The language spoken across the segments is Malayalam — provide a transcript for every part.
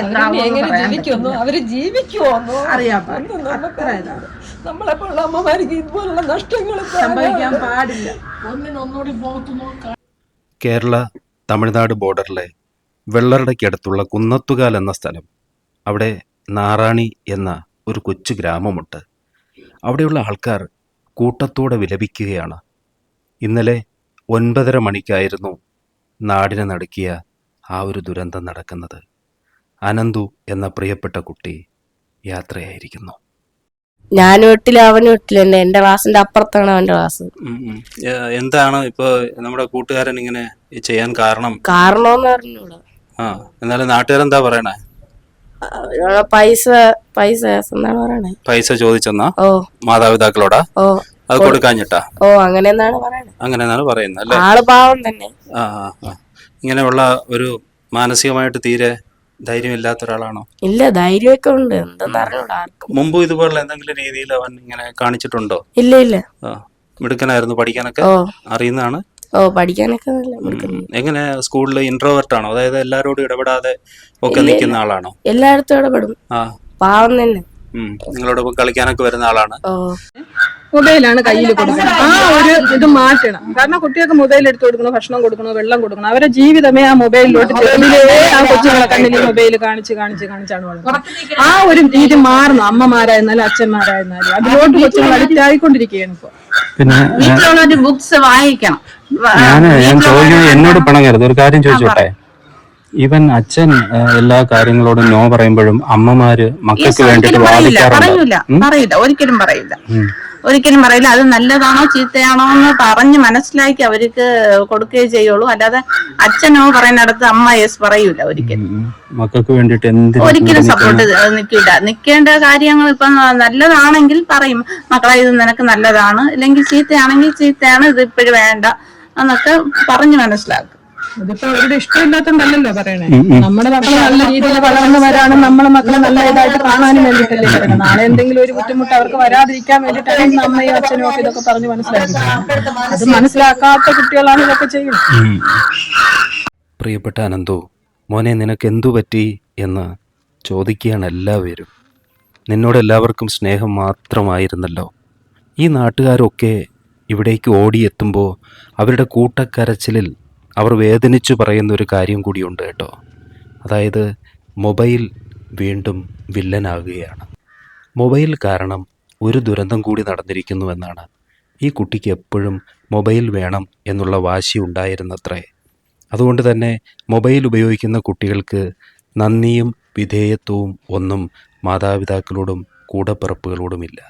അവർ നമ്മളെ പോലുള്ള അമ്മമാർക്ക് ഇതുപോലുള്ള നഷ്ടങ്ങൾ സംഭവിക്കാൻ പാടില്ല. കേരള തമിഴ്നാട് ബോർഡറിലെ വെള്ളറടയ്ക്കടുത്തുള്ള കുന്നത്തുകാൽ എന്ന സ്ഥലം. അവിടെ നാറാണി എന്ന ഒരു കൊച്ചു ഗ്രാമമുണ്ട്. അവിടെയുള്ള ആൾക്കാർ കൂട്ടത്തോടെ വിലപിക്കുകയാണ്. ഇന്നലെ ഒൻപതര മണിക്കായിരുന്നു നാടിനെ നടുക്കിയ ആ ഒരു ദുരന്തം നടക്കുന്നത്. അനന്തു എന്ന പ്രിയപ്പെട്ട കുട്ടി യാത്രയായിരിക്കുന്നു. ഞാൻ വീട്ടിൽ അവൻ വീട്ടിൽ തന്നെ. എന്റെ വാസിന്റെ അപ്പുറത്താണ് അവന്റെ ക്ലാസ്. എന്താണ് ഇപ്പൊ നമ്മുടെ കൂട്ടുകാരൻ ഇങ്ങനെ ചെയ്യാൻ കാരണം? കാരണമെന്ന് പറഞ്ഞൂടാ ആ എന്നാലും നാട്ടുകാരെന്താ പറയണേ? അവരോട് പൈസ പൈസ എന്നാണ് പറയണേ? പൈസ ചോദിച്ചെന്നാ? ഓ. മാതാപിതാക്കളോടാ? ഓ. അത് കൊടുക്കാഞ്ഞിട്ടാ? ഓ അങ്ങനെ എന്നാണ് പറയണേ. അങ്ങനെയാണ് പറയുന്നത് അല്ലേ? ആൾ പാവം തന്നെ. ആ ആ, ആ. ഇങ്ങനെയുള്ള ഒരു മാനസികമായിട്ട് തീരെ ധൈര്യമില്ലാത്ത ഒരാളാണോ? ഇല്ല ധൈര്യമൊക്കെ ഉണ്ട്. എന്തെന്ന് അറിഞ്ഞൂടാ ആർക്കും. മുമ്പ് ഇതുപോലുള്ള എന്തെങ്കിലും രീതിയിൽ അവൻ ഇങ്ങനെ കാണിച്ചിട്ടുണ്ടോ? ഇല്ല ഇല്ല. ആ മിടുക്കനായിരുന്നു പഠിക്കാനൊക്കെ? ഓ. അറിയുന്നതാണ്? ഓ പഠിക്കാനൊക്കെ നല്ല. എങ്ങനെ സ്കൂളിൽ ഇൻട്രോവേർട്ട് ആണോ? അതായത് എല്ലാരോടും ഇടപെടാതെ ഒക്കെ നിൽക്കുന്ന ആളാണോ? എല്ലായിടത്തും ഇടപെടും. ആ. പാവം തന്നെ. ഉം. നിങ്ങളോടൊപ്പം കളിക്കാനൊക്കെ വരുന്ന ആളാണ്? ഓ. മൊബൈലാണ് കയ്യിൽ കൊടുക്കുന്നത്. ആ ഒരു ഇത് മാറ്റണം. കാരണം കുട്ടികൾക്ക് മൊബൈൽ എടുത്തു കൊടുക്കണം ഭക്ഷണം കൊടുക്കണം വെള്ളം കൊടുക്കണം അവരുടെ ജീവിതമേ ആ മൊബൈലിലോട്ട് ആ കൊച്ചുങ്ങളെ കണ്ണിൽ മൊബൈൽ കാണിച്ച് കാണിച്ച് കാണിച്ചാണ് വളർത്തുന്നത് ആ ഒരു രീതി മാറണം. അമ്മമാരായിരുന്നാലും അച്ഛന്മാരായിരുന്നാലും. അതിലോട്ട് കൊച്ചുങ്ങൾ അഡിക്റ്റ് ആയിക്കൊണ്ടിരിക്കുകയാണ് ഇപ്പൊ. പിന്നെ വീട്ടിലുള്ളവര് ബുക്സ് വായിക്കണം. വ- ഞാൻ ചോദിക്കുന്നത് എന്നോട് പണങ്ങരുത്. ഒരു കാര്യം ചോദിച്ചോട്ടെ. ഇവൻ അച്ഛൻ എല്ലാ കാര്യങ്ങളോടും നോ പറയുമ്പോഴും അമ്മമാര് മക്കൾക്ക് വേണ്ടിട്ട് വാദിക്കാറുണ്ട്. പറയില്ല. ഒരിക്കലും പറയില്ല. ഒരിക്കലും പറയില്ല. അത് നല്ലതാണോ ചീത്തയാണോ എന്ന് പറഞ്ഞ് മനസ്സിലാക്കി അവർക്ക് കൊടുക്കുകയേ ചെയ്യുള്ളൂ. അല്ലാതെ അച്ഛനോ പറയുന്നിടത്ത് അമ്മ യെസ് പറയൂല ഒരിക്കലും. മക്കൾക്ക് വേണ്ടിട്ട് ഒരിക്കലും സപ്പോർട്ട് നിൽക്കില്ല നിൽക്കേണ്ട കാര്യങ്ങൾ ഇപ്പം നല്ലതാണെങ്കിൽ പറയും. മക്കളെ ഇത് നിനക്ക് നല്ലതാണ്. ഇല്ലെങ്കിൽ ചീത്തയാണെങ്കിൽ ചീത്തയാണ് ഇത് ഇപ്പോഴും വേണ്ട എന്നൊക്കെ പറഞ്ഞ് മനസ്സിലാക്കും. ഇതിപ്പോ അവരുടെ ഇഷ്ടമില്ലാത്തോണ്ടല്ലോ പറയണേ. നമ്മുടെ മക്കൾ നല്ല രീതിയിൽ വളർന്നവരാണ് നമ്മളെ മക്കളെ നല്ല ഇതായിട്ട് കാണാനും വേണ്ടിയിട്ടല്ലേ പറയണത് നാളെ എന്തെങ്കിലും ഒരു ബുദ്ധിമുട്ട് അവർക്ക് വരാതിരിക്കാൻ വേണ്ടിയിട്ടാണ് ഇന്ന് അമ്മയും അച്ഛനും ഒക്കെ ഇതൊക്കെ പറഞ്ഞ് മനസ്സിലാക്കുന്നത് അത് മനസ്സിലാക്കാത്ത കുട്ടികളാണ് ഇതൊക്കെ ചെയ്യുന്നത്. പ്രിയപ്പെട്ട അനന്തു മോനെ നിനക്ക് എന്തു പറ്റി എന്ന് ചോദിക്കുകയാണ് എല്ലാവരും. നിന്നോട് എല്ലാവർക്കും സ്നേഹം മാത്രമായിരുന്നല്ലോ. ഈ നാട്ടുകാരൊക്കെ ഇവിടേക്ക് ഓടിയെത്തുമ്പോൾ അവരുടെ കൂട്ടക്കരച്ചിലിൽ അവർ വേദനിച്ചു പറയുന്ന ഒരു കാര്യം കൂടിയുണ്ട് കേട്ടോ. അതായത് മൊബൈൽ വീണ്ടും വില്ലനാകുകയാണ്. മൊബൈൽ കാരണം ഒരു ദുരന്തം കൂടി നടന്നിരിക്കുന്നു എന്നാണ് ഈ കുട്ടിക്ക് എപ്പോഴും മൊബൈൽ വേണം എന്നുള്ള വാശി ഉണ്ടായിരുന്നത്രേ. അതുകൊണ്ട് തന്നെ മൊബൈൽ ഉപയോഗിക്കുന്ന കുട്ടികൾക്ക് നന്ദിയും വിധേയത്വവും ഒന്നും മാതാപിതാക്കളോടും കൂടപ്പിറപ്പുകളോടുമില്ല.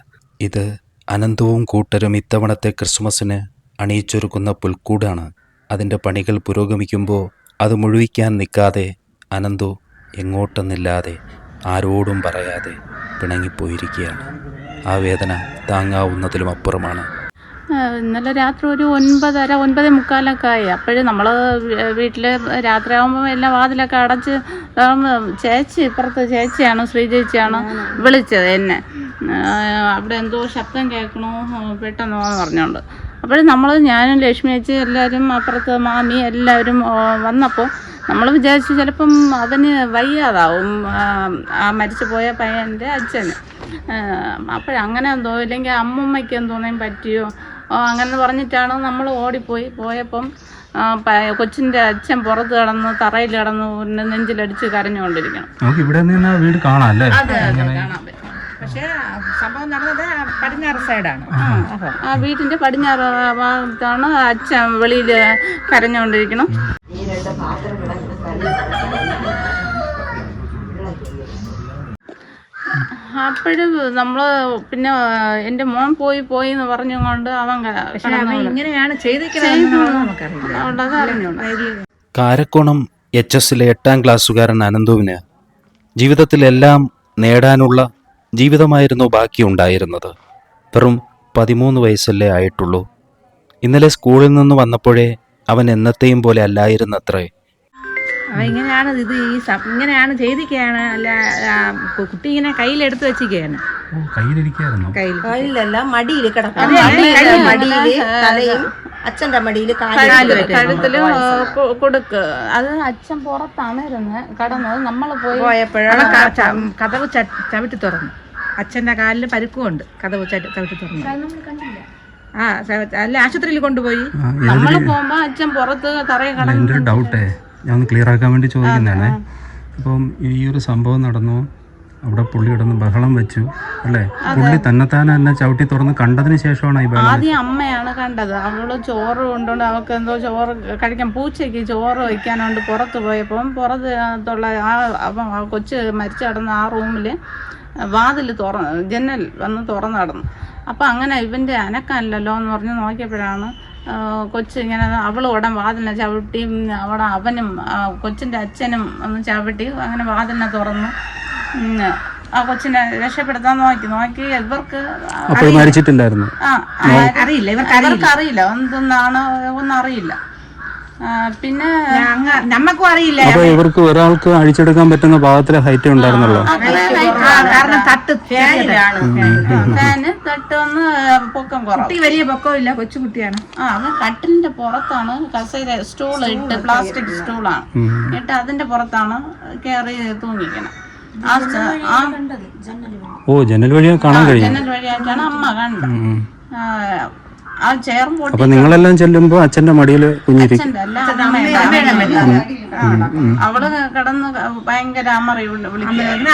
ഇത് അനന്തവും കൂട്ടരും ഇത്തവണത്തെ ക്രിസ്മസിന് അണിയിച്ചൊരുക്കുന്ന പുൽക്കൂടാണ് അതിന്റെ പണികൾ പുരോഗമിക്കുമ്പോൾ അത് മുഴുവിക്കാൻ നിൽക്കാതെ അനന്തു എങ്ങോട്ടെന്നില്ലാതെ ആരോടും പറയാതെ പിണങ്ങിപ്പോയിരിക്കുകയാണ്. ആ വേദന താങ്ങാവുന്നതിലും അപ്പുറമാണ്. ഇന്നലെ രാത്രി ഒരു ഒൻപതര ഒൻപത് മുക്കാലൊക്കെ ആയി. അപ്പോഴും നമ്മൾ വീട്ടിൽ രാത്രിയാകുമ്പോൾ എല്ലാം വാതിലൊക്കെ അടച്ച് ചേച്ചി ഇപ്പുറത്ത് ചേച്ചിയാണ് ശ്രീ ചേച്ചിയാണ് വിളിച്ചത് എന്നെ. അവിടെ എന്തോ ശബ്ദം കേൾക്കണോ പെട്ടെന്നോ എന്ന് പറഞ്ഞുകൊണ്ട് അപ്പോഴും നമ്മൾ ഞാനും ലക്ഷ്മി ചേച്ചി എല്ലാവരും അപ്പുറത്ത് മാമി എല്ലാവരും വന്നപ്പോൾ നമ്മൾ വിചാരിച്ചു ചിലപ്പം അവന് വയ്യാതാവും. ആ, മരിച്ചു പോയ പയ്യന്റെ അച്ഛന്. അപ്പോഴങ്ങനെ എന്തോ ഇല്ലെങ്കിൽ അമ്മമ്മയ്ക്ക് എന്തോന്നേം പറ്റിയോ? ഓ അങ്ങനെ പറഞ്ഞിട്ടാണ് നമ്മൾ ഓടിപ്പോയി. പോയപ്പം കൊച്ചിന്റെ കൊച്ചിന്റെ അച്ഛൻ പുറത്ത് കിടന്ന് തറയിൽ കിടന്ന് നെഞ്ചിലടിച്ച് കരഞ്ഞുകൊണ്ടിരിക്കണം. നമുക്ക് ഇവിടെ നിന്ന് വീട് കാണാം അല്ലേ? അതെ അതെ കാണാൻ പറ്റും പക്ഷേ സംഭവം നടന്നത് പടിഞ്ഞാറ് സൈഡാണ്. ആ. വീട്ടിന്റെ പടിഞ്ഞാറ് ഭാഗത്താണ് അച്ഛൻ വെളിയിൽ കരഞ്ഞുകൊണ്ടിരിക്കണം. അപ്പോഴും നമ്മൾ പിന്നെ എന്റെ മോൻ പോയി പോയി എന്ന് പറഞ്ഞുകൊണ്ട് അവൻ ഇങ്ങനെയാണ് കാരക്കോണം എച്ച് എസിലെ എട്ടാം ക്ലാസ്സുകാരൻ അനന്തുവിന് ജീവിതത്തിലെല്ലാം നേടാനുള്ള ജീവിതമായിരുന്നു ബാക്കിയുണ്ടായിരുന്നത്. വെറും പതിമൂന്ന് വയസ്സല്ലേ ആയിട്ടുള്ളൂ. ഇന്നലെ സ്കൂളിൽ നിന്ന് വന്നപ്പോഴേ അവൻ എന്നത്തെയും പോലെ അല്ലായിരുന്നത്രേ. അവ ഇങ്ങനെയാണ് ഇത് ഈ ഇങ്ങനെയാണ് ചെയ്തിരിക്കുകയാണ് അല്ല കുട്ടി ഇങ്ങനെ കയ്യിലെടുത്ത് വെച്ചിരിക്കുകയാണ്. കയ്യിലിരിക്കായിരുന്നു കയ്യിലല്ല മടിയിൽ കിടക്കാം മടിയിൽ തലയും അച്ഛന്റെ മടിയിൽ കഴുത്തിൽ കൊടുക്ക്. അത് അച്ഛൻ പുറത്താണ് ഇരുന്ന് കടന്നത് നമ്മൾ പോയി പോയപ്പോഴാണ് കഥവ് ചവിട്ടി തുറന്നു. അച്ഛന്റെ കാലിൽ പരുക്കുമുണ്ട്. കഥവ് ചവിട്ടി ചവിട്ടി തുറന്നു. ആ അല്ല ആശുപത്രിയിൽ കൊണ്ടുപോയി. നമ്മൾ പോകുമ്പോ അച്ഛൻ പുറത്ത് എന്റെ ഒരു ഡൗട്ടേ. ഞാൻ ക്ലിയർ ആക്കാൻ വേണ്ടി ചോദിക്കുന്നതാണേ. അപ്പം ഈ ഒരു സംഭവം നടന്നു. അവിടെ പുള്ളി കിടന്ന് ബഹളം വെച്ചു അല്ലേ? പുള്ളി തന്നെത്താനെ തന്നെ ചവിട്ടി തുറന്ന് കണ്ടതിന് ശേഷമാണ് ഈ ബഹളം ആദ്യം അമ്മയാണ് കണ്ടത്. അവൾ ചോറ് കൊണ്ടുകൊണ്ട് അവൾക്ക് എന്തോ ചോറ് കഴിക്കാൻ പൂച്ചയ്ക്ക് ചോറ് വയ്ക്കാനുണ്ട് പുറത്ത് പോയപ്പം. പുറത്തുള്ള ആ അപ്പം ആ കൊച്ച് മരിച്ചു കിടന്ന ആ റൂമിൽ വാതിൽ തുറന്ന് ജനൽ വന്ന് തുറന്നു കിടന്നു അപ്പം അങ്ങനെ ഇവന്റെ അനക്കല്ലല്ലോ എന്ന് പറഞ്ഞ് നോക്കിയപ്പോഴാണ് കൊച്ച് ഇങ്ങനെ അവൾ ഉടൻ വാതിലിനെ ചവിട്ടി അവിടെ അവനും കൊച്ചിന്റെ അച്ഛനും ഒന്ന് ചവിട്ടി അങ്ങനെ വാതിലിനെ തുറന്നു ആ കൊച്ചിനെ രക്ഷപ്പെടുത്താൻ നോക്കി നോക്കി. ഇവർക്ക് അപ്പോൾ മരിച്ചിട്ടില്ലായിരുന്നു ആ, അറിയില്ല. ഇവർക്ക് അറിയില്ല. എന്തെന്നാണ് ഒന്നും അറിയില്ല. ആ, പിന്നെ ഞങ്ങ- നമ്മക്കും അറിയില്ല. അപ്പോൾ ഇവർക്ക് ഒരാൾക്ക് അഴിച്ചെടുക്കാൻ പറ്റുന്ന ഭാഗത്തിലെ ഹൈറ്റ് ഉണ്ടായിരുന്നല്ലോ. ആ, കാരണം തട്ട് ഫാന് തട്ടൊന്ന് പൊക്കം കുറവ്. കുട്ടി വലിയ പൊക്കമില്ല കൊച്ചുകുട്ടിയാണ്. ആ അവൻ കട്ടിലിന്റെ പുറത്താണ്. കസേര സ്റ്റൂൾ ഇട്ട് പ്ലാസ്റ്റിക് സ്റ്റൂളാണ്. ഇട്ട് അതിന്റെ പുറത്താണ് കയറി തൂങ്ങിക്കണം ആ സ- ആ ഓ ജനൽ വഴി കാണാൻ കഴിയും ജനൽ വഴിയായിട്ടാണ് അമ്മ കണ്ടത്. ആ, ആ ചെയറും പൊട്ടി അപ്പൊ നിങ്ങളെല്ലാം ചെല്ലുമ്പോ അച്ഛന്റെ മടിയിൽ കുഞ്ഞിരിക്കും. അച്ഛന്റെ അല്ല അമ്മയുടെ ആ. അവൾ കിടന്ന് ഭയങ്കര അമ്മറി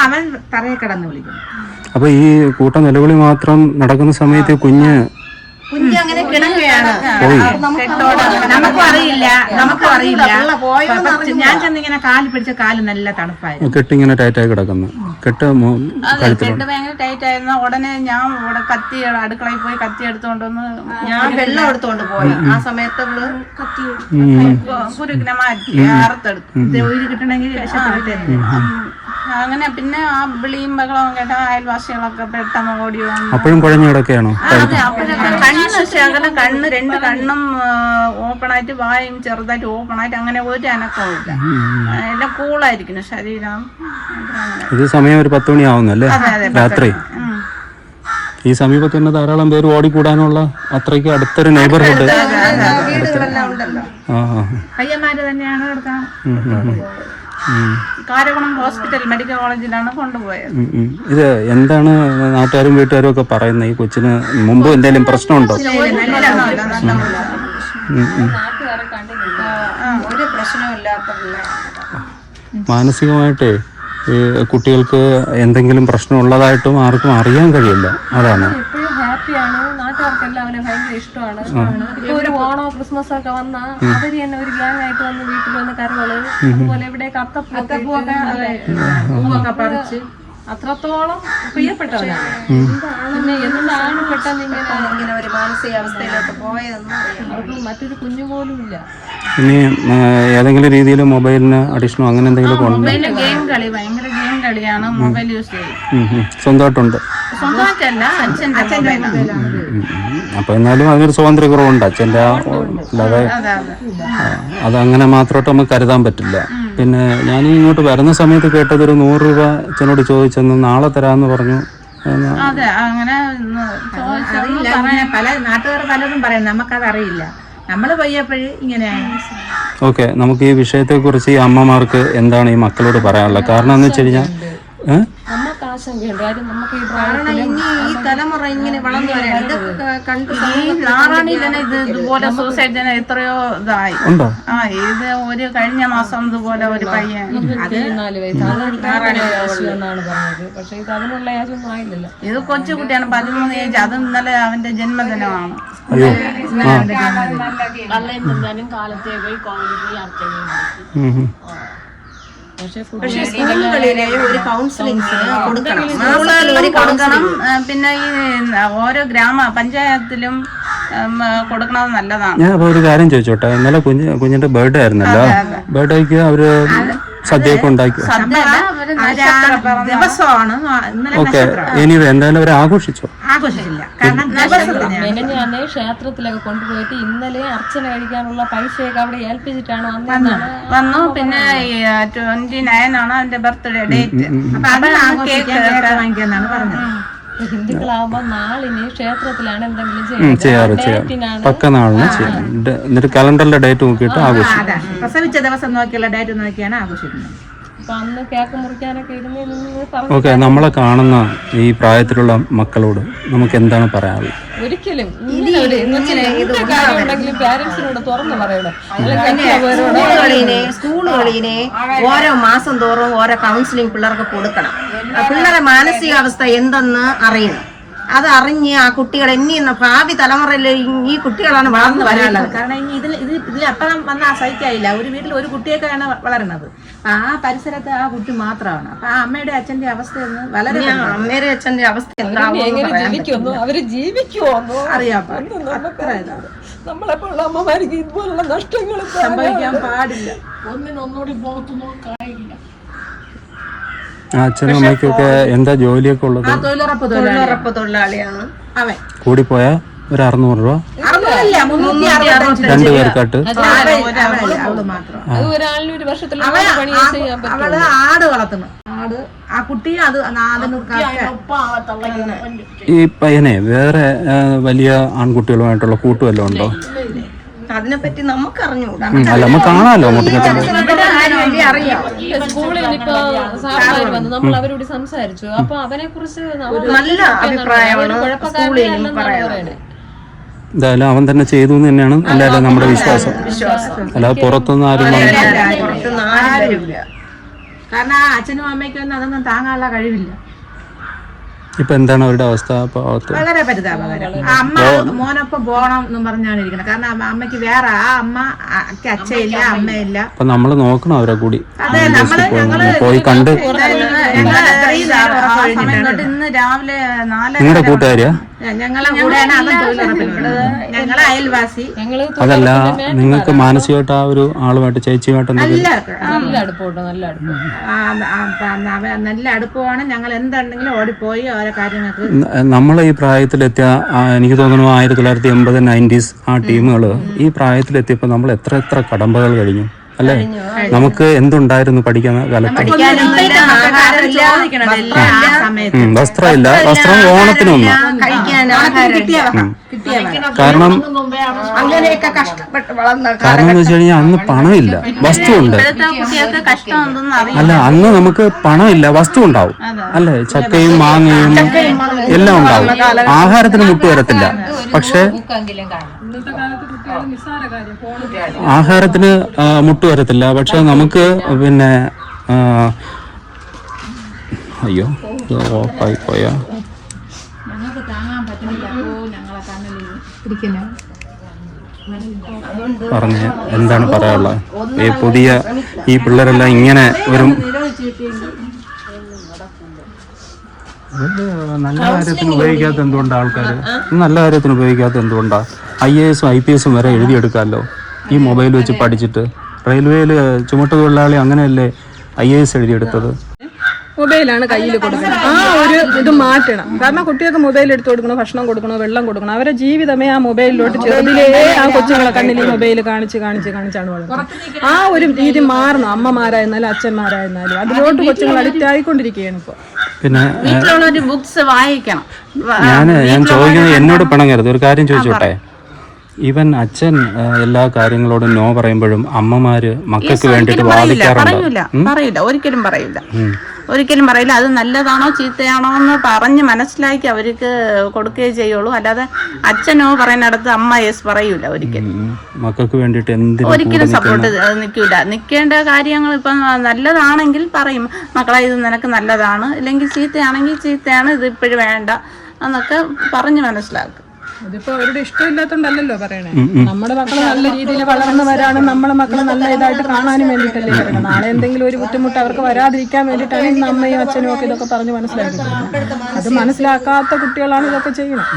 അവൻ തറയിൽ കിടന്ന് വിളിക്കും. അപ്പൊ ഈ കൂട്ട നിലവിളി മാത്രം നടക്കുന്ന സമയത്ത് കുഞ്ഞ് പോയി. നമുക്കും അറിയില്ല. നമുക്കും അറിയില്ല. ഞാൻ ചെന്നിങ്ങനെ കാൽ പിടിച്ച കാൽ നല്ല തണുപ്പായിരുന്നു. കെട്ടിങ്ങനെ ടൈറ്റായി കിടക്കുന്നു. കെട്ട് കെട്ട് ഭയങ്കര ടൈറ്റ് ആയിരുന്നു. ഉടനെ ഞാൻ ഇവിടെ കത്തി അടുക്കളയിൽ പോയി കത്തി എടുത്തുകൊണ്ടൊന്ന് ഞാൻ വെള്ളം എടുത്തോണ്ട് പോയി. ആ സമയത്ത് അവൾ കത്തി കുരുക്കിനെ മാറ്റി അറുത്തെടുത്തു. ഉയിര് കിട്ടണമെങ്കിൽ രക്ഷപ്പെട്ടെ അങ്ങനെ പിന്നെ ആ വിളിയും ബഹളവും കേട്ട അയൽവാസികളൊക്കെ പെട്ടെന്ന് ഓടി വന്നു. അപ്പോഴും കുഴഞ്ഞു കിടക്കുകയാണോ? അതെ. അപ്പോഴൊക്കെ കണ്ണ് ശകലം കണ്ണ് രണ്ട് കണ്ണും ഓപ്പൺ ആയിട്ട് വായും ചെറുതായിട്ട് ഓപ്പൺ ആയിട്ട് അങ്ങനെ ഒരു അനക്കവും ഇല്ല. എല്ലാം കൂളായിരിക്കുന്നു ശരീരം. ഇത് സമയം ഒരു പത്ത് മണി ആവുന്നല്ലേ രാത്രി. ഈ സമീപത്ത് തന്നെ ധാരാളം പേര് ഓടിക്കൂടാനുള്ള അത്രയ്ക്ക് അടുത്തൊരു നെയ്ബർഹുഡ് ആ ആ. കാരകുളം ഹോസ്പിറ്റൽ മെഡിക്കൽ കോളേജിലാണ് കൊണ്ടുപോയത്. ഇത് എന്താണ് നാട്ടുകാരും വീട്ടുകാരും ഒക്കെ പറയുന്നത്? ഈ കൊച്ചിന് മുമ്പ് എന്തെങ്കിലും പ്രശ്നമുണ്ടോ. ഒരു പ്രശ്നമില്ലാത്ത മാനസികമായിട്ടേ ഈ കുട്ടികൾക്ക് എന്തെങ്കിലും പ്രശ്നം ഉള്ളതായിട്ടും ആർക്കും അറിയാൻ കഴിയില്ല. അതാണ് എപ്പോഴും ഹാപ്പിയാണ് നാട്ടുകാർക്കെല്ലാം അവനെ ഭയങ്കര ഇഷ്ടമാണ്. ഇപ്പൊ ഒരു ഓണോ ക്രിസ്മസ് ഒക്കെ വന്നാ അവർ തന്നെ ഒരു ഗ്യാങ് ആയിട്ട് വന്ന് വീട്ടിൽ വന്ന് കരകൾ അതുപോലെ ഇവിടെ അത്തപ്പൂവൊക്കെ പൂവൊക്കെ പറിച്ച് അത്രത്തോളം പ്രിയപ്പെട്ടവരാണ്. പിന്നെ എന്താണ് പെട്ടെന്ന് ഇങ്ങനെ ഇങ്ങനെ ഒരു മാനസികാവസ്ഥയിലോട്ട് പോയതെന്ന് അറിയാം. അവർക്ക് മറ്റൊരു കുഞ്ഞു പോലും ഇല്ല. ഇനി ഏതെങ്കിലും രീതിയിൽ മൊബൈലിന് അഡീഷണോ അങ്ങനെ എന്തെങ്കിലും ഗെയിം കളി ഭയങ്കര ഗെയിം കളിയാണ് മൊബൈൽ യൂസ് ചെയ്യും. സ്വന്തമായിട്ടുണ്ട്. സ്വന്തമായിട്ടല്ല അച്ഛന്റെ. അപ്പൊ എന്നാലും അതിനൊരു സ്വാതന്ത്ര്യ കുറവുണ്ട് അച്ഛന്റെ അല്ലാതെ അതെ അതെ. അതങ്ങനെ മാത്രമായിട്ട് നമുക്ക് കരുതാൻ പറ്റില്ല. പിന്നെ ഞാൻ ഇങ്ങോട്ട് വരുന്ന സമയത്ത് കേട്ടത് ഒരു നൂറ് രൂപ അച്ഛനോട് ചോദിച്ചെന്ന് നാളെ തരാമെന്ന് പറഞ്ഞു. അതെ അങ്ങനെ പല നാട്ടുകാർ പലതും പറയും നമുക്കത് അറിയില്ല നമ്മൾ പോയപ്പോഴ് ഇങ്ങനെ. ഓക്കെ നമുക്ക് ഈ വിഷയത്തെക്കുറിച്ച് ഈ അമ്മമാർക്ക് എന്താണ് ഈ മക്കളോട് പറയാനുള്ളത്? കാരണം എന്ന് വെച്ച് കഴിഞ്ഞാൽ ഏഹ് നമുക്ക് ആശങ്കയുണ്ട്. കാര്യം നമുക്ക് ഈ കാരണം ഇനി ഈ തലമുറ ഇങ്ങനെ വളർന്നു വരാൻ ഇതൊക്കെ കണ്ട് ഈ നാറാണി തന്നെ ഇത് ഇതുപോലെ സൂസൈഡ് തന്നെ എത്രയോ ഇതായി. ആ ഇത് ഒരു കഴിഞ്ഞ മാസം ഇതുപോലെ ഒരു പയ്യൻ വയസ്സ്. എന്നാണ് പറഞ്ഞത്. പക്ഷെ ഇത് അതിനുള്ള ആശൊന്നും ആയില്ലല്ലോ. ഇത് കൊച്ചുകുട്ടിയാണ് പതിമൂന്ന് ഏജ്. അത് ഇന്നലെ അവന്റെ ജന്മദിനമാണ്. നല്ല തിന്നാനും കാലത്തെ പോയി അർച്ചനയും. പക്ഷെ പക്ഷെ സ്കൂളുകളിലെ ഒരു കൗൺസിലിംഗ് കൊടുക്കണം. കൊടുക്കണം. പിന്നെ ഈ ഓരോ ഗ്രാമ പഞ്ചായത്തിലും കൊടുക്കണത് നല്ലതാണ്. ഞാൻ അപ്പോൾ ഒരു കാര്യം ചോദിച്ചോട്ടെ? ഇന്നലെ കുഞ്ഞ് കുഞ്ഞിന്റെ ബർത്ത്ഡേ ആയിരുന്നല്ലോ. ബർത്ത്ഡേക്ക് അവർ സദ്യയൊക്കെ ഉണ്ടാക്കി അവർ ദിവസമാണ്. ഇന്നലെ ഓക്കെ. ഇനി എന്തായാലും അവർ ആഘോഷിച്ചോ? ആഘോഷിച്ചില്ല. കാരണം ദിവസത്തിന് മെനഞ്ഞാന്ന് ക്ഷേത്രത്തിലൊക്കെ കൊണ്ടുപോയിട്ട് ഇന്നലെ അർച്ചന കഴിക്കാനുള്ള പൈസയൊക്കെ അവിടെ ഏൽപ്പിച്ചിട്ടാണ് വന്നത്. വന്നു. പിന്നെ ട്വന്റി നയൻ ആണ് അവന്റെ ബർത്ത്ഡേ ഡേറ്റ് അപ്പൊ കേക്ക് വാങ്ങിക്കാന്നാണ് പറഞ്ഞത്. ഹിന്ദുക്കളാവുമ്പോ നാളിന് ക്ഷേത്രത്തിലാണ് എന്തെങ്കിലും ചെയ്യാറ് ചെയ്യാറ്. പക്ക നാളിന് ചെയ്യാം ഡ- എന്നിട്ട് കലണ്ടറിലെ ഡേറ്റ് നോക്കിയിട്ട് ആഘോഷിക്കും. പ്രസവിച്ച ദിവസം നോക്കിയുള്ള ഡേറ്റ് നോക്കിയാണ് ആഘോഷിക്കുന്നത്. ഓക്കെ നമ്മളെ കാണുന്ന ഈ പ്രായത്തിലുള്ള മക്കളോട് നമുക്ക് എന്താണ് പറയാനുള്ളത്? ഒരിക്കലും പാരന്റ്സിനോട് തുറന്നു പറയണം. സ്കൂളുകളിനെ ഓരോ മാസം തോറും ഓരോ കൗൺസിലിംഗ് പിള്ളേർക്ക് കൊടുക്കണം. പിള്ളേരെ മാനസികാവസ്ഥ എന്തെന്ന് അറിയണം. അത് അറിഞ്ഞ് ആ കുട്ടികൾ ഇനി എന്ന ഭാവി തലമുറയിൽ ഈ കുട്ടികളാണ് വളർന്നു വരാനുള്ളത്. കാരണം ഇനി ഇതിൽ ഇത് ഇതിൽ അപ്പം വന്നാൽ സഹിക്കായില്ല ഒരു വീട്ടിൽ ഒരു കുട്ടിയൊക്കെയാണ് വളരുന്നത് ആ പരിസരത്ത് ആ കുട്ടി മാത്രമാണ്. അപ്പൊ ആ അമ്മയുടെ അച്ഛന്റെ അവസ്ഥ ഒന്ന് വളരെ അമ്മയുടെ അച്ഛന്റെ അവസ്ഥ എന്താവും അവർ ജീവിക്കുമോന്നോ അറിയാം ഒന്നും നമുക്ക് നമ്മളെപ്പോഴുള്ള അമ്മമാർക്ക് ഇതുപോലുള്ള നഷ്ടങ്ങൾ സംഭവിക്കാൻ പാടില്ല. ആ അച്ഛനും അമ്മയ്ക്കൊക്കെ എന്താ ജോലിയൊക്കെ ഉള്ളത്? ആ തൊഴിലുറപ്പ് തൊഴിലുറപ്പ് തൊഴിലാളിയാണ്. അവൻ. കൂടിപ്പോയാ? ഒരു അറുന്നൂറ് രൂപ. രണ്ടു അവൾ പറ്റുള്ളൂ. ആട് വളർത്തുന്നു. ആട് ആ കുട്ടി അത് ഈ പയ്യനെ വേറെ ആ, വലിയ ആൺകുട്ടികളുമായിട്ടുള്ള കൂട്ടുവല്ലോ ഉണ്ടോ? അതിനെപ്പറ്റി നമുക്ക് അറിഞ്ഞുകൂടാ നമുക്ക് വലിയ സ്കൂളിൽ ഇപ്പൊ വന്നു. നമ്മൾ അവരോട് സംസാരിച്ചു. അപ്പൊ അവനെ കുറിച്ച് നല്ല അഭിപ്രായമാണ് എന്തായാലും അവൻ തന്നെ ചെയ്തു എന്ന് തന്നെയാണ് എല്ലാവരും നമ്മുടെ വിശ്വാസം. അല്ലാതെ പുറത്തുനിന്ന് ആരും കാരണം അച്ഛനും അമ്മയ്ക്കൊന്നും അതൊന്നും താങ്ങാനുള്ള കഴിവില്ല. ഇപ്പൊ എന്താണ് അവരുടെ അവസ്ഥ? വളരെ പരിതാപകരം. അമ്മ മോനൊപ്പം പോണം എന്നും പറഞ്ഞാണ് ഇരിക്കുന്നത്. കാരണം അമ്മ- അമ്മയ്ക്ക് വേറെ ആ അമ്മ അച്ഛയില്ല അമ്മയില്ല. അപ്പൊ നമ്മൾ നോക്കണം അവരെ കൂടി. പോയി കണ്ട് ഇന്ന് രാവിലെ നാല് നിങ്ങളുടെ കൂട്ടുകാരിയാ? ഞങ്ങളെ കൂടെയാണ് അവൻ തൊഴിലുറപ്പിലുള്ളത്. ഞങ്ങളെ അയൽവാസി. ഞങ്ങൾ അതല്ല നിങ്ങൾക്ക് മാനസികമായിട്ട് ആ ഒരു ആളുമായിട്ട് ചേച്ചിയുമായിട്ട് എന്തെങ്കിലും നല്ല അടുപ്പമുണ്ട് നല്ല അടുപ്പം. ആ, ആ, പ- അവ- നല്ല അടുപ്പമാണ്. ഞങ്ങൾ എന്തുണ്ടെങ്കിലും ഓടിപ്പോയി ഓരോ കാര്യങ്ങൾക്ക് നമ്മൾ ഈ പ്രായത്തിലെത്തിയ ആ, എനിക്ക് തോന്നുന്നു ആയിരത്തി തൊള്ളായിരത്തി എൺപത് നയന്റീസ് ആ ടീമുകൾ ഈ പ്രായത്തിലെത്തിയപ്പോൾ നമ്മൾ എത്ര എത്ര കടമ്പകൾ കഴിഞ്ഞു? അല്ലേ? നമുക്ക് എന്തുണ്ടായിരുന്നു പഠിക്കുന്ന കാലത്ത്? വസ്ത്രമില്ല. വസ്ത്രം ഓണത്തിനൊന്ന് കാരണം കഷ്ടപ്പെട്ട് വളർന്ന കാരണം എന്ന് വെച്ച് കഴിഞ്ഞാൽ അന്ന് പണമില്ല. വസ്തുവുണ്ട് അല്ല അന്ന് നമുക്ക് പണമില്ല. വസ്തു ഉണ്ടാവും. അല്ലേ? ചക്കയും മാങ്ങയും എല്ലാം ഉണ്ടാവും. ആഹാരത്തിന് മുട്ട് വരത്തില്ല. പക്ഷെ ആഹാരത്തിന് മുട്ട് വരത്തില്ല. പക്ഷെ നമുക്ക് പിന്നെ അയ്യോ ഓഫായി പോയാ. പറഞ്ഞ് എന്താണ് പറയാനുള്ളത്? ഈ പുതിയ ഈ പിള്ളേരെല്ലാം ഇങ്ങനെ ഇത് നല്ല കാര്യത്തിന് ഉപയോഗിക്കാത്ത എന്തുകൊണ്ടാ ആൾക്കാർ നല്ല കാര്യത്തിന് ഉപയോഗിക്കാത്ത എന്തുകൊണ്ടാ? ഐ എ എസും ഐ പി എസും വരെ എഴുതിയെടുക്കാമല്ലോ. ഈ മൊബൈൽ വെച്ച് പഠിച്ചിട്ട്. റെയിൽവേയിൽ ചുമട്ട് തൊഴിലാളി അങ്ങനെയല്ലേ ഐ എ എസ് എഴുതിയെടുത്തത്? മൊബൈലാണ് കയ്യിൽ കൊടുക്കുന്നത്. ആ ഒരു ഇത് മാറ്റണം. കാരണം കുട്ടികൾക്ക് മൊബൈൽ എടുത്തു കൊടുക്കണോ ഭക്ഷണം കൊടുക്കണോ വെള്ളം കൊടുക്കണം അവരെ ജീവിതമേ ആ മൊബൈലിലോട്ട് ചെറുതിലേ ആ കൊച്ചുങ്ങളെ കണ്ണിൽ ഈ മൊബൈൽ കാണിച്ച് കാണിച്ച് കാണിച്ചാണ് വളർത്തുന്നത് ആ ഒരു രീതി മാറണം. അമ്മമാരായിരുന്നാലും അച്ഛന്മാരായിരുന്നാലും. അതിലോട്ട് കൊച്ചുങ്ങൾ അഡിക്റ്റ് ആയിക്കൊണ്ടിരിക്കുകയാണ് ഇപ്പോൾ പിന്നെ വീട്ടിലുള്ളവര് ബുക്സ് വായിക്കണം. ഞാൻ ഞാൻ ചോദിക്കുന്നത് എന്നോട് പിണങ്ങരുത്. ഒരു കാര്യം ചോദിച്ചോട്ടെ? ഇവൻ അച്ഛൻ എല്ലാ കാര്യങ്ങളോടും നോ പറയുമ്പോഴും അമ്മമാര് മക്കൾക്ക് വേണ്ടിട്ട് വാദിക്കാറുണ്ട്. പറയൂല. പറയില്ല ഒരിക്കലും പറയില്ല ഒരിക്കലും പറയില്ല. അത് നല്ലതാണോ ചീത്തയാണോ എന്ന് പറഞ്ഞ് മനസ്സിലാക്കി അവർക്ക് കൊടുക്കുകയേ ചെയ്യുള്ളൂ. അല്ലാതെ അച്ഛനോ പറയുന്നിടത്ത് അമ്മ യെസ് പറയൂല ഒരിക്കലും. ഉം. മക്കൾക്ക് വേണ്ടിയിട്ട് ഒരിക്കലും സപ്പോർട്ട് നിൽക്കൂല. നിൽക്കേണ്ട കാര്യങ്ങൾ ഇപ്പം നല്ലതാണെങ്കിൽ പറയും. മക്കളെ ഇത് നിനക്ക് നല്ലതാണ്. ഇല്ലെങ്കിൽ ചീത്തയാണെങ്കിൽ ചീത്തയാണ് ഇത് ഇപ്പോഴും വേണ്ട എന്നൊക്കെ പറഞ്ഞ് മനസ്സിലാക്കും. ഇതിപ്പോ അവരുടെ ഇഷ്ടമില്ലാത്തോണ്ടല്ലോ പറയണേ. നമ്മുടെ മക്കൾ നല്ല രീതിയിൽ വളർന്നു വരാനും നമ്മുടെ മക്കളെ നല്ല ഇതായിട്ട് കാണാനും വേണ്ടിയിട്ടല്ലേ പറയണം. നാളെ എന്തെങ്കിലും ഒരു ബുദ്ധിമുട്ട് അവർക്ക് വരാതിരിക്കാൻ വേണ്ടിയിട്ടാണ് ഇന്ന് അമ്മയും അച്ഛനും ഒക്കെ ഇതൊക്കെ പറഞ്ഞ് മനസ്സിലാക്കുന്നത് അത് മനസ്സിലാക്കാത്ത കുട്ടികളാണ് ഇതൊക്കെ ചെയ്യുന്നത്.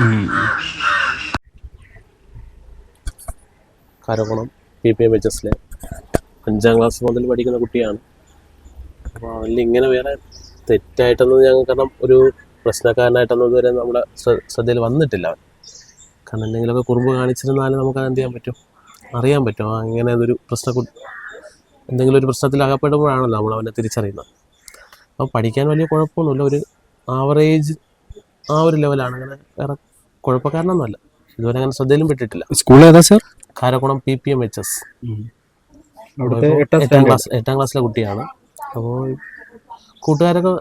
Karakulam P P M H എസിലെ അഞ്ചാം ക്ലാസ് മുതൽ പഠിക്കുന്ന കുട്ടിയാണ്. അപ്പോൾ അതിൽ ഇങ്ങനെ വേറെ തെറ്റായിട്ടൊന്നും ഞങ്ങൾ കാരണം ഒരു പ്രശ്നക്കാരനായിട്ടൊന്നും ഇതുവരെ നമ്മുടെ ശ്രദ്ധയിൽ വന്നിട്ടില്ല അവൻ. കാരണം എന്തെങ്കിലുമൊക്കെ കുറുമ്പ് കാണിച്ചിരുന്നാലും നമുക്കത് എന്ത് ചെയ്യാൻ പറ്റും? അറിയാൻ പറ്റും. അങ്ങനെ അതൊരു പ്രശ്ന എന്തെങ്കിലും ഒരു പ്രശ്നത്തിൽ അകപ്പെടുമ്പോഴാണല്ലോ നമ്മൾ അവനെ തിരിച്ചറിയുന്നത്. അപ്പോൾ പഠിക്കാൻ വലിയ കുഴപ്പമൊന്നുമില്ല. ഒരു ആവറേജ് ആ ഒരു ലെവലാണ് അങ്ങനെ വേറെ കുഴപ്പക്കാരനൊന്നുമല്ല. ഇതുവരെ അങ്ങനെ ശ്രദ്ധയിലും പെട്ടിട്ടില്ല. സ്കൂൾ ഏതാ sir Karakkulam P P M H S എട്ടാം ക്ലാസ് എട്ടാം ക്ലാസ്സിലെ കുട്ടിയാണ്. അപ്പോൾ കൂട്ടുകാരൊക്കെ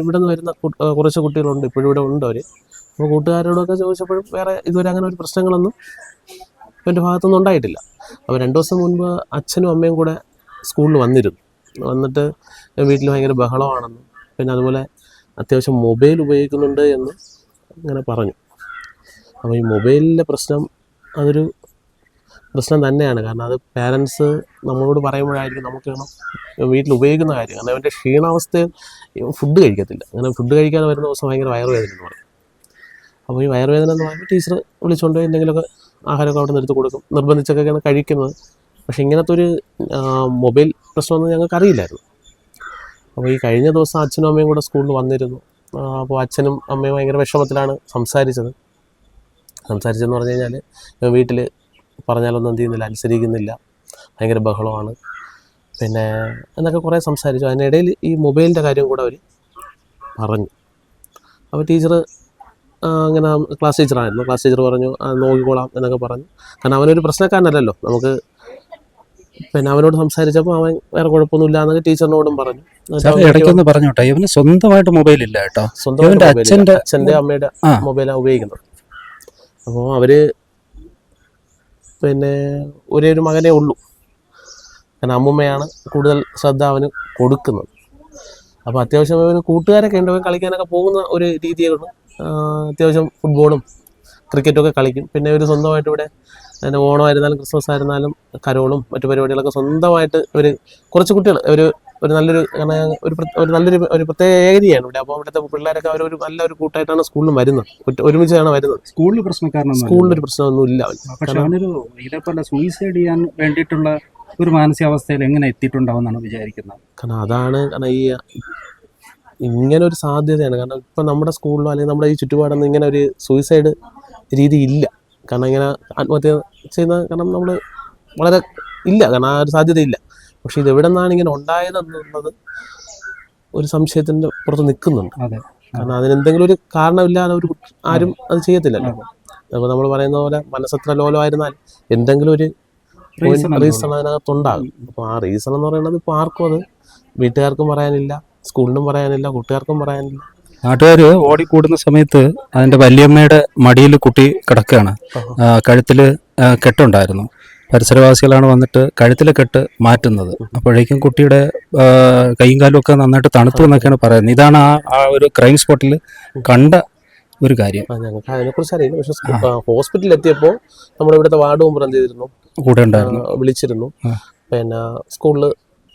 ഇവിടെ നിന്ന് വരുന്ന കുറച്ച് കുട്ടികളുണ്ട്. ഇപ്പോഴും ഇവിടെ ഉണ്ട് അവർ അപ്പോൾ കൂട്ടുകാരോടൊക്കെ ചോദിച്ചപ്പോഴും വേറെ ഇതുവരെ അങ്ങനെ ഒരു പ്രശ്നങ്ങളൊന്നും എന്റെ ഭാഗത്തുനിന്ന് ഉണ്ടായിട്ടില്ല. അപ്പോൾ രണ്ട് ദിവസം മുൻപ് അച്ഛനും അമ്മയും കൂടെ സ്കൂളിൽ വന്നിരുന്നു. വന്നിട്ട് വീട്ടിൽ ഭയങ്കര ബഹളമാണെന്നും പിന്നെ അതുപോലെ അത്യാവശ്യം മൊബൈൽ ഉപയോഗിക്കുന്നുണ്ട് എന്ന് ഇങ്ങനെ പറഞ്ഞു. അപ്പോൾ ഈ മൊബൈലിന്റെ പ്രശ്നം അതൊരു പ്രശ്നം തന്നെയാണ്. കാരണം അത് പാരൻസ് നമ്മളോട് പറയുമ്പോഴായിരിക്കും നമുക്ക് വീട്ടിൽ ഉപയോഗിക്കുന്ന കാര്യം. കാരണം അവന്റെ ക്ഷീണാവസ്ഥയിൽ ഫുഡ് കഴിക്കത്തില്ല. അങ്ങനെ ഫുഡ് കഴിക്കാതെ വരുന്ന ദിവസം ഭയങ്കര വയറുവേദന എന്ന് പറയും. അപ്പോൾ ഈ വയറുവേദന എന്ന് പറയുമ്പോൾ ടീച്ചർ വിളിച്ചുകൊണ്ട് എന്തെങ്കിലുമൊക്കെ ആഹാരമൊക്കെ അവിടെ നിന്ന് എടുത്ത് കൊടുക്കും. നിർബന്ധിച്ചൊക്കെയാണ് കഴിക്കുന്നത്. പക്ഷെ ഇങ്ങനത്തെ ഒരു മൊബൈൽ പ്രശ്നമൊന്നും ഞങ്ങൾക്ക് അറിയില്ലായിരുന്നു. അപ്പോൾ ഈ കഴിഞ്ഞ ദിവസം അച്ഛനും അമ്മയും കൂടെ സ്കൂളിൽ വന്നിരുന്നു. അപ്പോൾ അച്ഛനും അമ്മയും ഭയങ്കര വിഷമത്തിലാണ് സംസാരിച്ചത്. സംസാരിച്ചതെന്ന് പറഞ്ഞു കഴിഞ്ഞാൽ വീട്ടിൽ പറഞ്ഞാലൊന്നും എന്ത് ചെയ്യുന്നില്ല അനുസരിക്കുന്നില്ല ഭയങ്കര ബഹളമാണ്. പിന്നെ എന്നൊക്കെ കുറേ സംസാരിച്ചു. അതിനിടയിൽ ഈ മൊബൈലിന്റെ കാര്യം കൂടെ അവർ പറഞ്ഞു. അപ്പോൾ ടീച്ചർ അങ്ങനെ ക്ലാസ് ടീച്ചറായിരുന്നു ക്ലാസ് ടീച്ചർ പറഞ്ഞു "ആ, നോക്കിക്കോളാം എന്നൊക്കെ പറഞ്ഞു. കാരണം അവനൊരു പ്രശ്നക്കാരനല്ലല്ലോ. നമുക്ക് പിന്നെ അവനോട് സംസാരിച്ചപ്പോൾ അവൻ വേറെ കുഴപ്പമൊന്നുമില്ല എന്നൊക്കെ ടീച്ചറിനോടും പറഞ്ഞു. ഇടയ്ക്കൊന്ന് പറഞ്ഞോട്ടെ. ഇവന് സ്വന്തമായിട്ട് മൊബൈൽ ഇല്ല കേട്ടോ. സ്വന്തം അച്ഛന്റെ അച്ഛന്റെ അമ്മയുടെ. മൊബൈലാണ് ഉപയോഗിക്കുന്നത്. അപ്പോൾ അവർ പിന്നെ ഒരേ ഒരു മകനേ ഉള്ളൂ. കാരണം അമ്മുമ്മയാണ് കൂടുതൽ ശ്രദ്ധ അവന് കൊടുക്കുന്നത്. അപ്പോൾ അത്യാവശ്യം അവന് കൂട്ടുകാരൊക്കെ ഉണ്ട്. അവൻ കളിക്കാനൊക്കെ പോകുന്ന ഒരു രീതിയാണ് അത്യാവശ്യം ഫുട്ബോളും ക്രിക്കറ്റൊക്കെ കളിക്കും. പിന്നെ ഇവർ സ്വന്തമായിട്ട് ഇവിടെ പിന്നെ ഓണമായിരുന്നാലും ക്രിസ്മസ് ആയിരുന്നാലും കരോളും മറ്റു പരിപാടികളൊക്കെ സ്വന്തമായിട്ട് ഒരു കുറച്ച് കുട്ടികൾ ഒരു ഒരു നല്ലൊരു ഒരു ഒരു നല്ലൊരു ഒരു പ്രത്യേക ഏരിയയാണ് ഇവിടെ. അപ്പോൾ ഇവിടുത്തെ പിള്ളേരൊക്കെ അവർ ഒരു നല്ലൊരു കൂട്ടായിട്ടാണ് സ്കൂളിൽ വരുന്നത്. ഒരുമിച്ചാണ് വരുന്നത്. സ്കൂളിൽ പ്രശ്നക്കാരനൊന്നും സ്കൂളിൽ ഒരു പ്രശ്നമൊന്നും ഇല്ല അവൻ പക്ഷെ അവനൊരു ഇതേപോലെ സൂയിസൈഡ് ചെയ്യാൻ വേണ്ടിയിട്ടുള്ള ഒരു മാനസികാവസ്ഥയിൽ എങ്ങനെ എത്തിയിട്ടുണ്ടാവും എന്നാണ് വിചാരിക്കുന്നത്. കാരണം അതാണ് കാരണം ഈ ഇങ്ങനെ ഒരു സാധ്യതയാണ്. കാരണം ഇപ്പം നമ്മുടെ സ്കൂളിലോ അല്ലെങ്കിൽ നമ്മുടെ ഈ ചുറ്റുപാടൊന്നും ഇങ്ങനെ ഒരു സൂയിസൈഡ് രീതി ഇല്ല. കാരണം ഇങ്ങനെ ആത്മഹത്യ ചെയ്യുന്ന കാരണം നമ്മൾ വളരെ ഇല്ല. കാരണം ആ ഒരു സാധ്യത ഇല്ല. പക്ഷെ ഇത് എവിടെ നിന്നാണ് ഇങ്ങനെ ഉണ്ടായതെന്നുള്ളത് ഒരു സംശയത്തിന്റെ പുറത്ത് നിൽക്കുന്നുണ്ട്. കാരണം അതിനെന്തെങ്കിലും ഒരു കാരണമില്ലാതെ ഒരു ആരും അത്. ചെയ്യത്തില്ലല്ലോ. അപ്പോൾ നമ്മൾ പറയുന്ന പോലെ മനസ്സത്ര ലോലമായിരുന്നാൽ എന്തെങ്കിലും ഒരു റീസൺ അതിനകത്തുണ്ടാകും അപ്പോൾ ആ റീസൺ എന്ന് പറയുന്നത് ഇപ്പോൾ ആർക്കും അത് വീട്ടുകാർക്കും പറയാനില്ല സ്കൂളിനും പറയാനില്ല കൂട്ടുകാർക്കും പറയാനില്ല. നാട്ടുകാർ ഓടിക്കൂടുന്ന സമയത്ത് അതിന്റെ വല്യമ്മയുടെ മടിയിൽ കുട്ടി കിടക്കുകയാണ്. കഴുത്തിൽ കെട്ടുണ്ടായിരുന്നു. പരിസരവാസികളാണ് വന്നിട്ട് കഴുത്തിലെ കെട്ട് മാറ്റുന്നത്. അപ്പോഴേക്കും കുട്ടിയുടെ കൈയും കാലും ഒക്കെ നന്നായിട്ട് തണുത്തു എന്നൊക്കെയാണ് പറയുന്നത്. ഇതാണ് ആ ആ ഒരു ക്രൈം സ്പോട്ടിൽ കണ്ട ഒരു കാര്യം. ഞങ്ങൾക്ക് അതിനെക്കുറിച്ച് അറിയില്ല. പക്ഷെ ഹോസ്പിറ്റലിൽ എത്തിയപ്പോൾ നമ്മുടെ ഇവിടുത്തെ വാർഡ് മെമ്പർ എന്ത് ചെയ്തിരുന്നു? കൂടെ ഉണ്ടായിരുന്നു. വിളിച്ചിരുന്നു. പിന്നെ സ്കൂളിൽ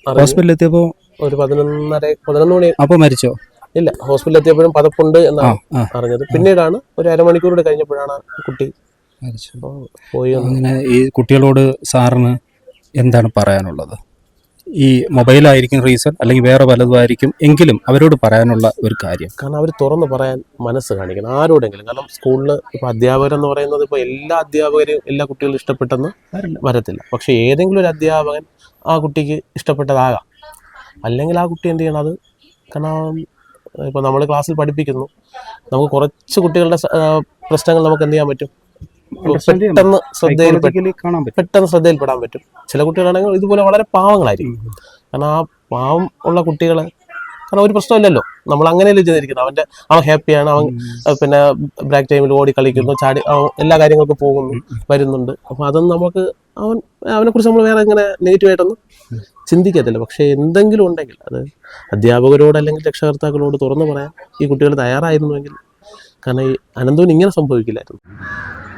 ഹോസ്പിറ്റലിൽ എത്തിയപ്പോൾ ഒരു പതിനൊന്നര പതിനൊന്ന് മണി. അപ്പൊ മരിച്ചോ? ഇല്ല ഹോസ്പിറ്റലിൽ എത്തിയപ്പോഴും പതപ്പുണ്ട് എന്നാണ് അറിഞ്ഞത്. പിന്നീടാണ് ഒരു അരമണിക്കൂർ കഴിഞ്ഞപ്പോഴാണ് കുട്ടി പോയി അങ്ങനെ ഈ കുട്ടികളോട് സാറിന് എന്താണ് പറയാനുള്ളത്? ഈ മൊബൈലായിരിക്കും റീസൺ അല്ലെങ്കിൽ വേറെ പലതുമായിരിക്കും എങ്കിലും അവരോട് പറയാനുള്ള ഒരു കാര്യം. കാരണം അവർ തുറന്ന് പറയാൻ മനസ്സ് കാണിക്കണം. ആരോടെങ്കിലും. കാരണം സ്കൂളിൽ ഇപ്പോൾ അധ്യാപകരെന്ന് പറയുന്നത് ഇപ്പോൾ എല്ലാ അധ്യാപകരെയും എല്ലാ കുട്ടികളും ഇഷ്ടപ്പെട്ടെന്ന് വരത്തില്ല. പക്ഷേ ഏതെങ്കിലും ഒരു അധ്യാപകൻ ആ കുട്ടിക്ക് ഇഷ്ടപ്പെട്ടതാകാം. അല്ലെങ്കിൽ ആ കുട്ടി എന്ത് ചെയ്യണം? അത് കാരണം ഇപ്പോൾ നമ്മൾ ക്ലാസ്സിൽ പഠിപ്പിക്കുന്നു. നമുക്ക് കുറച്ച് കുട്ടികളുടെ പ്രശ്നങ്ങൾ നമുക്ക് എന്ത് ചെയ്യാൻ പറ്റും? പെട്ടെന്ന് ശ്രദ്ധയിൽ പെട്ടെന്ന് ശ്രദ്ധയിൽപ്പെടാൻ പറ്റും. ചില കുട്ടികളാണെങ്കിൽ ഇതുപോലെ വളരെ പാവങ്ങളായിരിക്കും. കാരണം ആ പാവം ഉള്ള കുട്ടികളെ കാരണം ഒരു പ്രശ്നമില്ലല്ലോ. നമ്മൾ അങ്ങനെയല്ലേ ചെയ്തിരിക്കുന്നത്. അവന്റെ അവൻ ഹാപ്പിയാണ്. അവൻ പിന്നെ ബ്രേക്ക് ടൈമിൽ ഓടി കളിക്കുന്നു ചാടി അവൻ എല്ലാ കാര്യങ്ങൾക്കും പോകുന്നു വരുന്നുണ്ട്. അപ്പോൾ അതൊന്നും നമുക്ക് അവൻ അവനെ കുറിച്ച് നമ്മൾ വേറെ ഇങ്ങനെ നെഗറ്റീവായിട്ടൊന്നും ചിന്തിക്കത്തില്ല. പക്ഷെ എന്തെങ്കിലും ഉണ്ടെങ്കിൽ അത് അധ്യാപകരോട് അല്ലെങ്കിൽ രക്ഷകർത്താക്കളോട് തുറന്നു പറയാം ഈ കുട്ടികൾ തയ്യാറായിരുന്നുവെങ്കിൽ കാരണം ഈ അനന്തവും ഇങ്ങനെ സംഭവിക്കില്ലായിരുന്നു.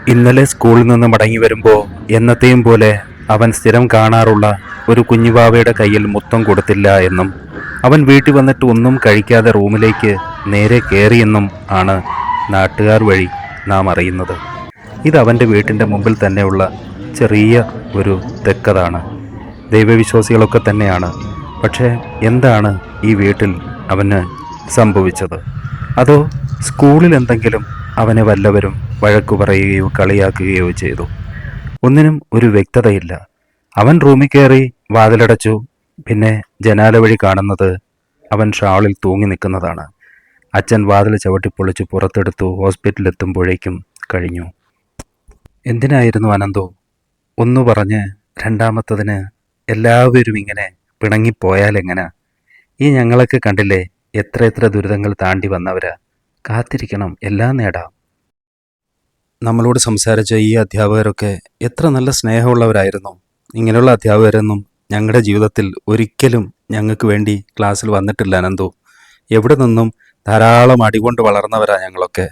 ഇന്നലെ സ്കൂളിൽ നിന്ന് മടങ്ങി വരുമ്പോൾ എന്നത്തെയും പോലെ അവൻ സ്ഥിരം കാണാറുള്ള ഒരു കുഞ്ഞുബാവയുടെ കയ്യിൽ മുത്തം കൊടുത്തില്ല എന്നും അവൻ വീട്ടിൽ വന്നിട്ട് ഒന്നും കഴിക്കാതെ റൂമിലേക്ക് നേരെ കയറിയെന്നും ആണ് നാട്ടുകാർ വഴി നാം അറിയുന്നത്. ഇത് അവന്റെ വീട്ടിന്റെ മുമ്പിൽ തന്നെയുള്ള ചെറിയ ഒരു തെക്കതാണ്. ദൈവവിശ്വാസികളൊക്കെ തന്നെയാണ്. പക്ഷേ എന്താണ് ഈ വീട്ടിൽ അവന് സംഭവിച്ചത്? അതോ സ്കൂളിൽ എന്തെങ്കിലും അവനെ വല്ലവരും വഴക്കു പറയുകയോ കളിയാക്കുകയോ ചെയ്തു? ഒന്നിനും ഒരു വ്യക്തതയില്ല. അവൻ റൂമിൽ കയറി വാതിലടച്ചു പിന്നെ ജനാല വഴി കാണുന്നത് അവൻ ഷാളിൽ തൂങ്ങി നിൽക്കുന്നതാണ്. അച്ഛൻ വാതിൽ ചവിട്ടിപ്പൊളിച്ച് പുറത്തെടുത്തു ഹോസ്പിറ്റലിലെത്തുമ്പോഴേക്കും കഴിഞ്ഞു. എന്തിനായിരുന്നു അനന്തോ? ഒന്നു പറഞ്ഞ് രണ്ടാമത്തതിന് എല്ലാവരും ഇങ്ങനെ പിണങ്ങിപ്പോയാലെങ്ങനാ ഈ ഞങ്ങളൊക്കെ കണ്ടില്ലേ എത്ര എത്ര ദുരിതങ്ങൾ താണ്ടി വന്നവരാ. കാത്തിരിക്കണം എല്ലാം നേടാം. നമ്മളോട് സംസാരിച്ച ഈ അധ്യാപകരൊക്കെ എത്ര നല്ല സ്നേഹമുള്ളവരായിരുന്നു. ഇങ്ങനെയുള്ള അധ്യാപകരൊന്നും ഞങ്ങളുടെ ജീവിതത്തിൽ ഒരിക്കലും ഞങ്ങൾക്ക് വേണ്ടി ക്ലാസ്സിൽ വന്നിട്ടില്ല അനന്തു എവിടെ നിന്നും ധാരാളം അടികൊണ്ട് വളർന്നവരാ ഞങ്ങളൊക്കെ.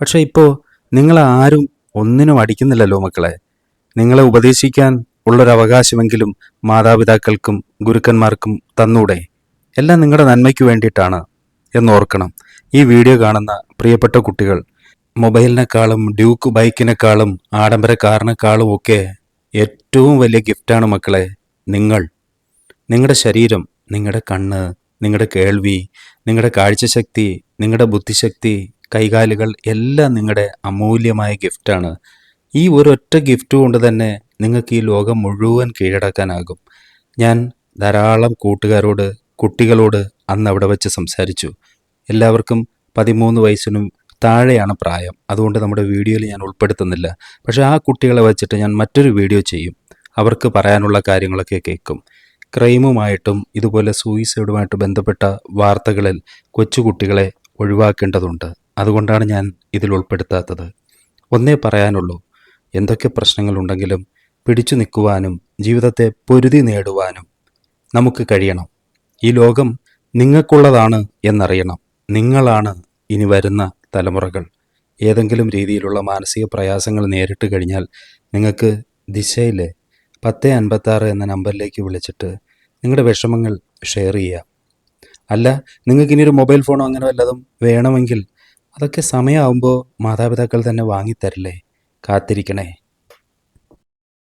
പക്ഷേ ഇപ്പോൾ നിങ്ങളാരും ഒന്നിനും അടിക്കുന്നില്ലല്ലോ മക്കളെ. നിങ്ങളെ ഉപദേശിക്കാൻ ഉള്ളൊരവകാശമെങ്കിലും മാതാപിതാക്കൾക്കും ഗുരുക്കന്മാർക്കും തന്നൂടെ. എല്ലാം നിങ്ങളുടെ നന്മയ്ക്ക് വേണ്ടിയിട്ടാണ് എന്നോർക്കണം. ഈ വീഡിയോ കാണുന്ന പ്രിയപ്പെട്ട കുട്ടികൾ മൊബൈലിനേക്കാളും ഡ്യൂക്ക് ബൈക്കിനേക്കാളും ആഡംബര കാറിനേക്കാളും ഒക്കെ ഏറ്റവും വലിയ ഗിഫ്റ്റാണ് മക്കളെ. നിങ്ങൾ നിങ്ങളുടെ ശരീരം നിങ്ങളുടെ കണ്ണ് നിങ്ങളുടെ കേൾവി നിങ്ങളുടെ കാഴ്ചശക്തി നിങ്ങളുടെ ബുദ്ധിശക്തി കൈകാലുകൾ എല്ലാം നിങ്ങളുടെ അമൂല്യമായ ഗിഫ്റ്റാണ് ഈ ഒരൊറ്റ ഗിഫ്റ്റ് കൊണ്ട് തന്നെ നിങ്ങൾക്ക് ഈ ലോകം മുഴുവൻ കീഴടക്കാനാകും. ഞാൻ ധാരാളം കൂട്ടുകാരോട് കുട്ടികളോട് അന്ന് അവിടെ വെച്ച് സംസാരിച്ചു. എല്ലാവർക്കും പതിമൂന്ന് വയസ്സിനും താഴെയാണ് പ്രായം. അതുകൊണ്ട് നമ്മുടെ വീഡിയോയിൽ ഞാൻ ഉൾപ്പെടുത്തുന്നില്ല. പക്ഷേ ആ കുട്ടികളെ വെച്ചിട്ട് ഞാൻ മറ്റൊരു വീഡിയോ ചെയ്യും. അവർക്ക് പറയാനുള്ള കാര്യങ്ങളൊക്കെ കേൾക്കും. ക്രൈമുമായിട്ടും ഇതുപോലെ സൂയിസൈഡുമായിട്ട് ബന്ധപ്പെട്ട വാർത്തകളിൽ കൊച്ചുകുട്ടികളെ ഒഴിവാക്കേണ്ടതുണ്ട്. അതുകൊണ്ടാണ് ഞാൻ ഇതിൽ ഉൾപ്പെടുത്താത്തത്. ഒന്നേ പറയാനുള്ളൂ എന്തൊക്കെ പ്രശ്നങ്ങളുണ്ടെങ്കിലും പിടിച്ചു നിൽക്കുവാനും ജീവിതത്തെ പൊരുതി നേടുവാനും നമുക്ക് കഴിയണം. ഈ ലോകം നിങ്ങൾക്കുള്ളതാണ് എന്നറിയണം. നിങ്ങളാണ് ഇനി വരുന്ന തലമുറകൾ. ഏതെങ്കിലും രീതിയിലുള്ള മാനസിക പ്രയാസങ്ങൾ നേരിട്ട് കഴിഞ്ഞാൽ നിങ്ങൾക്ക് ദിശയിലെ പത്ത് അൻപത്താറ് എന്ന നമ്പറിലേക്ക് വിളിച്ചിട്ട് നിങ്ങളുടെ വിഷമങ്ങൾ ഷെയർ ചെയ്യുക. അല്ല നിങ്ങൾക്ക് ഇനി ഒരു മൊബൈൽ ഫോണോ അങ്ങനെ വല്ലതും വേണമെങ്കിൽ അതൊക്കെ സമയമാകുമ്പോൾ മാതാപിതാക്കൾ തന്നെ വാങ്ങിത്തരില്ലേ? കാത്തിരിക്കണേ.